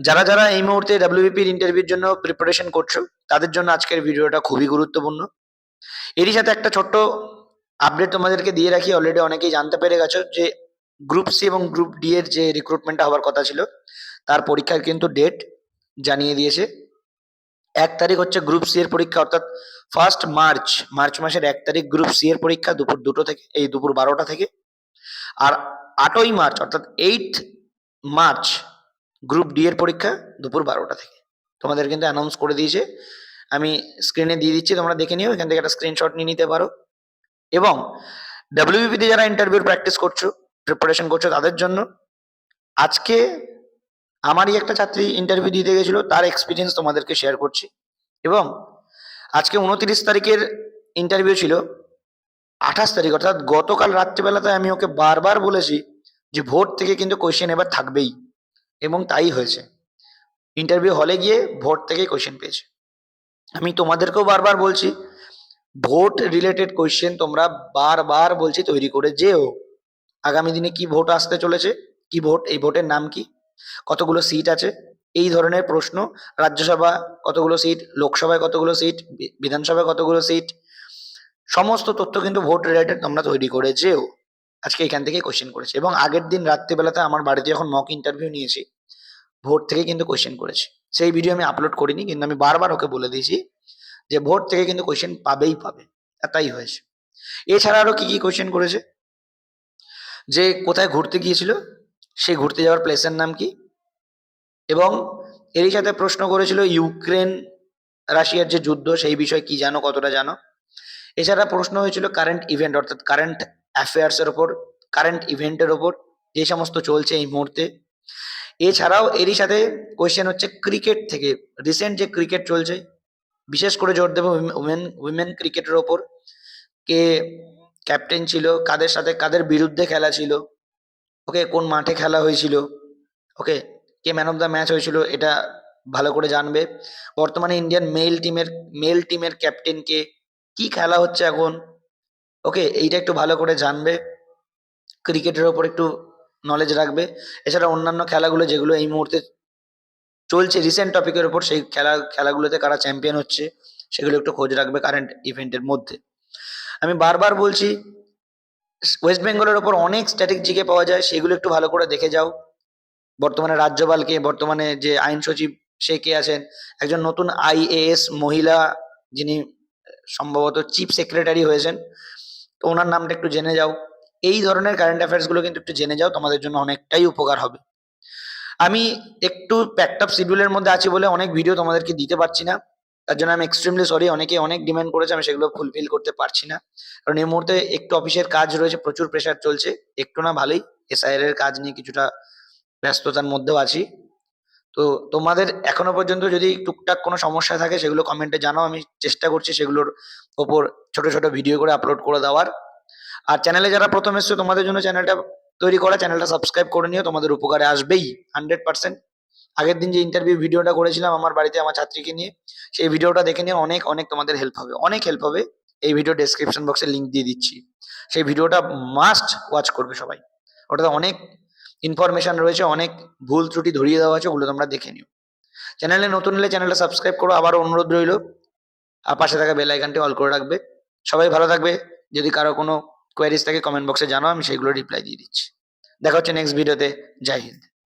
যারা যারা এই মুহূর্তে ডাব্লিউবিপির ইন্টারভিউর জন্য প্রিপারেশন করছ, তাদের জন্য আজকের ভিডিওটা খুবই গুরুত্বপূর্ণ। এরই সাথে একটা ছোট্ট আপডেট তোমাদেরকে দিয়ে রাখি অলরেডি অনেকেই জানতে পেরে গেছো যে গ্রুপ সি এবং গ্রুপ ডি এর যে রিক্রুটমেন্টটা হওয়ার কথা ছিল, তার পরীক্ষার কিন্তু ডেট জানিয়ে দিয়েছে। এক তারিখ হচ্ছে গ্রুপ সি এর পরীক্ষা, অর্থাৎ ফার্স্ট মার্চ মার্চ মাসের এক তারিখ গ্রুপ সি এর পরীক্ষা, দুপুর দুটো থেকে, এই দুপুর বারোটা থেকে। আর আটই মার্চ অর্থাৎ এইট মার্চ গ্রুপ ডি এর পরীক্ষা দুপুর বারোটা থেকে। তোমাদের কিন্তু অ্যানাউন্স করে দিয়েছে। আমি স্ক্রিনে দিয়ে দিচ্ছি, তোমরা দেখে নিও, এখান থেকে একটা স্ক্রিনশট নিয়ে নিতে পারো। এবং ডাব্লিউবিপিতে যারা ইন্টারভিউ প্র্যাকটিস করছ প্রিপারেশন করছ তাদের জন্য, আজকে আমারই একটা ছাত্রী ইন্টারভিউ দিতে গেছিল, তার এক্সপিরিয়েন্স তোমাদেরকে শেয়ার করছি। এবং আজকে উনত্রিশ তারিখের ইন্টারভিউ ছিল, আঠাশ তারিখ, অর্থাৎ গতকাল রাত্রিবেলাতে আমি ওকে বারবার বলেছি যে ভোট থেকে কিন্তু কোয়েশ্চেন এবার থাকবেই। এবং তাই হয়েছে। ইন্টারভিউ হলে গিয়ে ভোট থেকে কোয়েশ্চেন পেয়েছে। আমি তোমাদেরকেও বারবার বলছি ভোট রিলেটেড কোয়েশ্চেন তোমরা বারবার বলছি তৈরি করে যেও। আগামী দিনে কি ভোট আসতে চলেছে? কি ভোট এই ভোটের নাম কি? কতগুলো সিট আছে? এই ধরনের প্রশ্ন রাজ্যসভা কতগুলো সিট লোকসভায় কতগুলো সিট বিধানসভায় কতগুলো সিট সমস্ত তথ্য কিন্তু ভোট রিলেটেড তোমরা তৈরি করে যেও। আজকে এখান থেকে কোশ্চেন করেছে। এবং আগের দিন রাত্রিবেলাতে আমার বাড়িতে যখন মক ইন্টারভিউ নিয়েছি ভোট থেকে কিন্তু কোশ্চেন করেছে। সেই ভিডিও আমি আপলোড করিনি, কিন্তু আমি বারবার ওকে বলে দিয়েছি যে ভোট থেকে কিন্তু কোশ্চেন পাবেই পাবে। তাই হয়েছে। এছাড়া আরও কি কি কোশ্চেন করেছে? যে কোথায় ঘুরতে গিয়েছিল সেই ঘুরতে যাওয়ার প্লেসের নাম কি? এবং এরই সাথে প্রশ্ন করেছিল ইউক্রেন, রাশিয়ার যে যুদ্ধ, সেই বিষয়ে কি জানো, কতটা জানো? এছাড়া প্রশ্ন হয়েছিল কারেন্ট ইভেন্ট অর্থাৎ কারেন্ট অ্যাফেয়ার্স এর ওপর কারেন্ট ইভেন্টের ওপর যে সমস্ত চলছে এই মুহূর্তে। এছাড়াও এরই সাথে কোয়েশ্চেন হচ্ছে ক্রিকেট থেকে। রিসেন্ট যে ক্রিকেট চলছে, বিশেষ করে জোর দেবো উমেন উইমেন ক্রিকেটের ওপর কে ক্যাপ্টেন ছিল, কাদের সাথে কাদের বিরুদ্ধে খেলা ছিল ওকে কোন মাঠে খেলা হয়েছিল ওকে কে ম্যান অফ দ্য ম্যাচ হয়েছিল, এটা ভালো করে জানবে। বর্তমানে ইন্ডিয়ান মেল টিমের মেল টিমের ক্যাপ্টেন কে, কি খেলা হচ্ছে এখন ওকে এইটা একটু ভালো করে জানবে। ক্রিকেটের ওপর একটু নলেজ রাখবে। এছাড়া অন্যান্য খেলাগুলো যেগুলো এই মুহূর্তে চলছে রিসেন্ট টপিকের ওপর সেই খেলা, খেলাগুলোতে কারা চ্যাম্পিয়ন হচ্ছে, সেগুলো একটু খোঁজ রাখবে কারেন্ট ইভেন্টের মধ্যে। আমি বারবার বলছি ওয়েস্ট বেঙ্গলের ওপর অনেক স্ট্যাটিক জিকে পাওয়া যায়, সেগুলো একটু ভালো করে দেখে যাও। বর্তমানে রাজ্যপালকে, বর্তমানে যে আইন সচিব, সে কে আছেন? একজন নতুন আইএএস মহিলা, যিনি সম্ভবত চিফ সেক্রেটারি হয়েছেন। তো ওনার নামটা একটু জেনে যাও। এই ধরনের কারেন্ট অ্যাফেয়ার্সগুলো কিন্তু একটু জেনে যাও, তোমাদের জন্য অনেকটাই উপকার হবে। আমি একটু প্যাকড আপ শিডিউলের মধ্যে আছি বলে অনেক ভিডিও তোমাদেরকে দিতে পারছি না। তার জন্য আমি এক্সট্রিমলি সরি অনেকে অনেক ডিমান্ড করেছে, আমি সেগুলো ফুলফিল করতে পারছি না। কারণ এই মুহূর্তে একটু অফিসের কাজ রয়েছে, প্রচুর প্রেশার চলছে। একটু না ভালোই এসআইআর এর কাজ নিয়ে কিছুটা ব্যস্ততার মধ্যেও আছি। তো তোমাদের এখনও পর্যন্ত যদি টুকটাক কোনো সমস্যা থাকে, সেগুলো কমেন্টে জানাও। আমি চেষ্টা করছি সেগুলোর ওপর ছোট ছোট ভিডিও করে আপলোড করে দেওয়ার। আর চ্যানেলে যারা প্রথম এসছো, তোমাদের জন্য চ্যানেলটা তৈরি করা চ্যানেলটা সাবস্ক্রাইব করে নিও। তোমাদের উপকারে আসবেই হান্ড্রেড পার্সেন্ট আগের দিন যে ইন্টারভিউ ভিডিওটা করেছিলাম আমার বাড়িতে আমার ছাত্রীকে নিয়ে, সেই ভিডিওটা দেখে নিয়ে অনেক অনেক তোমাদের হেল্প হবে। অনেক হেল্প হবে। এই ভিডিও ডেসক্রিপশন বক্সে লিংক দিয়ে দিচ্ছি। সেই ভিডিওটা মাস্ট ওয়াচ করবে সবাই। ওটাতে অনেক ইনফরমেশন রয়েছে, অনেক ভুল ত্রুটি ধরিয়ে দেওয়া আছে, ওগুলো তোমরা দেখে নিও। চ্যানেলে নতুন হলে চ্যানেলটা সাবস্ক্রাইব করো আবার অনুরোধ রইল, আর পাশে থাকা বেল আইকনটি অল করে রাখবে। সবাই ভালো থাকবে, যদি কারও কোনো কোয়ারিজ থাকে কমেন্ট বক্সে জানাও, আমি সেগুলো রিপ্লাই দিয়ে দিচ্ছি। দেখা হচ্ছে নেক্সট ভিডিওতে জয় হিন্দ।